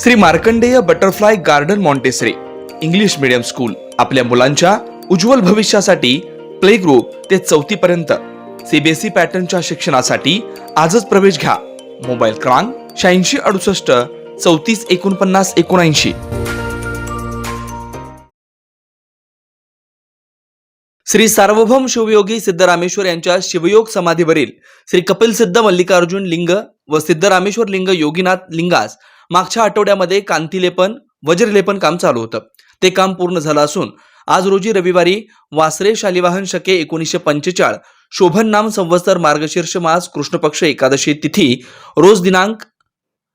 Shri Markandey butterfly garden Montessori English medium school आपल्या मुलांच्या उज्ज्वल भविष्यासाठी प्ले ग्रुप ते चौथी पर्यंत सीबीएसई पॅटर्नच्या शिक्षणासाठी आजच प्रवेश घ्या. मोबाईल क्रमांक शहाऐंशी अडुसष्ट चौतीस एकोणपन्नास एकोणऐंशी. श्री सार्वभौम शिवयोगी सिद्धरामेश्वर यांच्या शिवयोग समाधीवरील श्री कपिल सिद्ध मल्लिकार्जुन लिंग व सिद्धरामेश्वर लिंग योगीनाथ लिंगास मागच्या आठवड्यामध्ये कांतिलेपन वज्रलेपन काम चालू होतं. ते काम पूर्ण झालं असून आज रोजी रविवारी वासरे शालिवाहन शके एकोणीसशे पंचेचाळ शोभन नाम संवत्सर मार्गशीर्ष मास कृष्णपक्ष एकादशी तिथी रोज दिनांक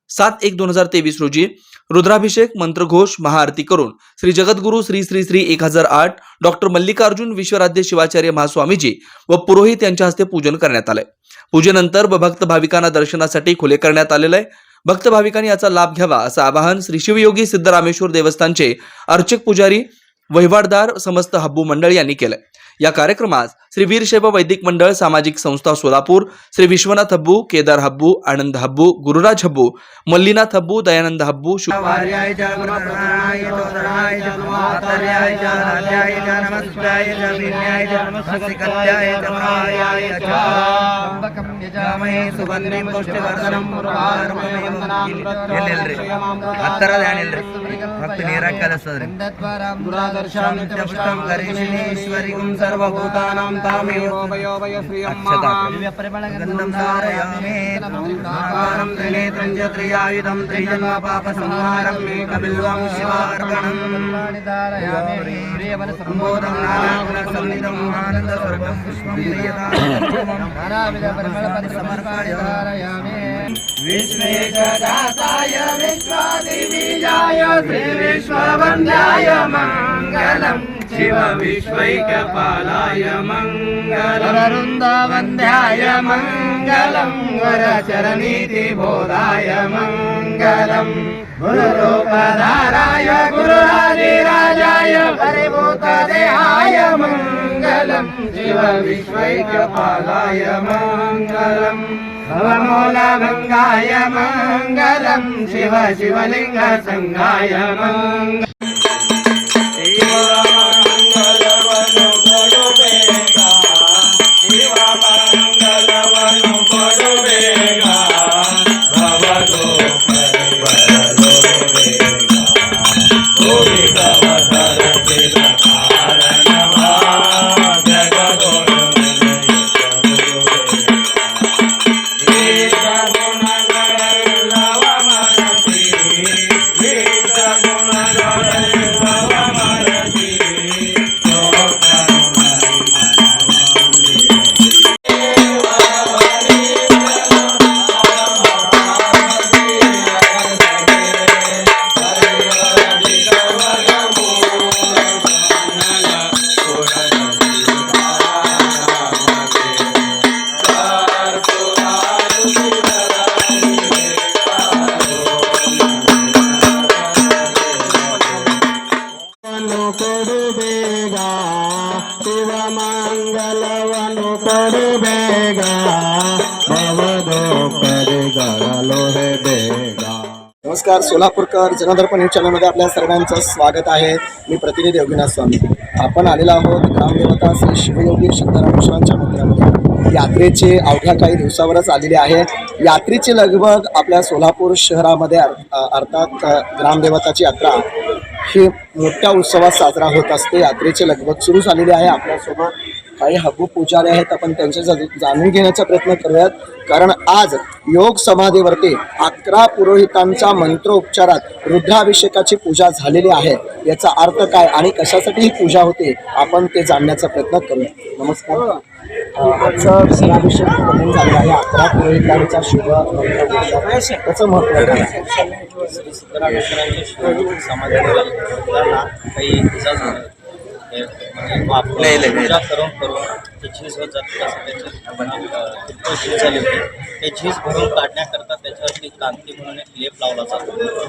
सात एक दोन हजार तेवीस रोजी रुद्राभिषेक मंत्रघोष महाआरती करून श्री जगद्गुरु श्री श्री श्री एक हजार आठ डॉक्टर मल्लिकार्जुन विश्वराध्य शिवाचार्य महास्वामीजी व पुरोहित यांच्या हस्ते पूजन करण्यात आलंय. पूजेनंतर व भक्त भाविकांना दर्शनासाठी खुले करण्यात आलेलं आहे. भक्त भाविकांनी याचा लाभ घ्यावा असं आवाहन श्री शिवयोगी सिद्धरामेश्वर देवस्थानचे अर्चक पुजारी वहिवाटदार समस्त हब्बू मंडळ यांनी केलं या कार्यक्रमात श्री वीरशैव वैदिक मंडळ सामाजिक संस्था सोलापूर श्री विश्वनाथ हब्बू केदार हब्बू आनंद हब्बू गुरुराज हब्बू मल्लीनाथ हब्बू दयानंद हब्बू शु- ధారయామేపానం త్రినేత్రం చ త్రియాయుధం త్రిజన్మ పాప సంహారం. మే కబిల్వం శివార్పణం. సంబోధం నానాగుణ సంహితం ఆనంద స్వర్గం शिव विश्वैकपालाय मङ्गलम् वृन्दावन्द्याय मङ्गलम् वरचरनीतिबोधाय मङ्गलम् गुरुरूपधाराय गुरुराजिराजाय परिभूतदेहाय मङ्गलम् शिव विश्वैकपालाय मङ्गलम् भवमूलभङ्गाय मङ्गलम् शिव शिवलिङ्गसङ्गाय मङ्गलम् कर देगा नमस्कार सोलापूरकर जनदर्पण न्यूज चॅनलमध्ये आपल्या सर्वांचं स्वागत आहे. मी प्रतिनिधी योगीनाथ स्वामी. आपण आलेलो आहोत ग्रामदेवता श्री शिवयोगी शंकरराम मिश्रांच्या मंदिरामध्ये. यात्रेचे अवघ्या काही दिवसावरच आलेले आहे. यात्रेची लगभग आपल्या सोलापूर शहरामध्ये अर्थात ग्रामदेवताची यात्रा ही मोठ्या उत्सवात साजरा होत असते. यात्रेचे लगभग सुरू झालेली आहे आपल्यासोबत. काही हबू पुजारी आहेत आपण त्यांच्या जाणून घेण्याचा प्रयत्न करूयात कारण आज योग समाधीवरती अकरा पुरोहितांच्या मंत्रोपचारात रुद्राभिषेकाची पूजा झालेली आहे याचा अर्थ काय आणि कशासाठी ही पूजा होते आपण ते जाणण्याचा प्रयत्न करूया नमस्कार अं, आजचं रुद्राभिषेक करून झालेला आहे अकरा पुरोहितांचा शुभ त्याचं महत्त्व काही करून करून ते झीज होत जाते तसं त्याची झीज झाली होती. ते झीज भरून काढण्याकरता त्याच्यावरती कांती म्हणून एक लेप लावला जातो.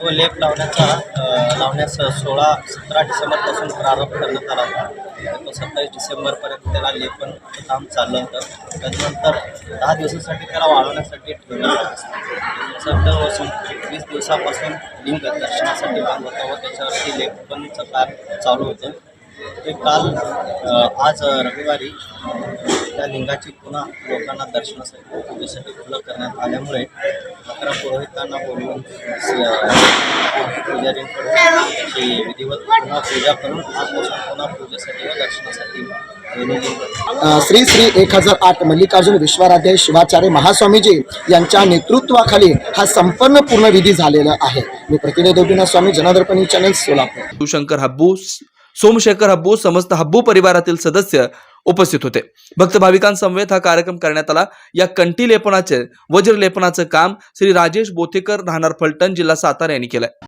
तो लेप लावण्याचा लावण्यास सोळा सतरा डिसेंबरपासून प्रारंभ करण्यात आला होता. तो सत्तावीस डिसेंबरपर्यंत त्याला लेपन काम चाललं होतं. त्याच्यानंतर दहा दिवसासाठी त्याला वाढवण्यासाठी ठेवलं सत्तरपासून वीस दिवसापासून लिंग दर्शनासाठी बंद होतं व त्याच्यावरती लेपनचं काम चालू होतं. ते काल आज रविवारी त्या लिंगाची पुन्हा लोकांना दर्शनासाठी पूजेसाठी खुलं करण्यात आल्यामुळे अकरा पुरोहितांना बोलवून पुजारींकडून त्याची विधिवत पुन्हा पूजा करून आजपासून पुन्हा पूजेसाठी व दर्शनासाठी श्री श्री एक हजार आठ मल्लिकार्जुन विश्वाराध्य शिवाचार्य महास्वामीजी यांच्या नेतृत्वाखाली हा संपन्न पूर्ण विधी झालेला आहे. मी प्रतिनिधी स्वामी जनार्दन चॅनल सोलापूर. शिवशंकर हब्बू सोमशेखर हब्बू समस्त हब्बू परिवारातील सदस्य उपस्थित होते. भक्त भाविकांसमवेत हा कार्यक्रम करण्यात आला. या कंटी लेपनाचे वज्रलेपनाचं काम श्री राजेश बोथेकर राहणार फलटण जिल्हा सातारा यांनी केलंय.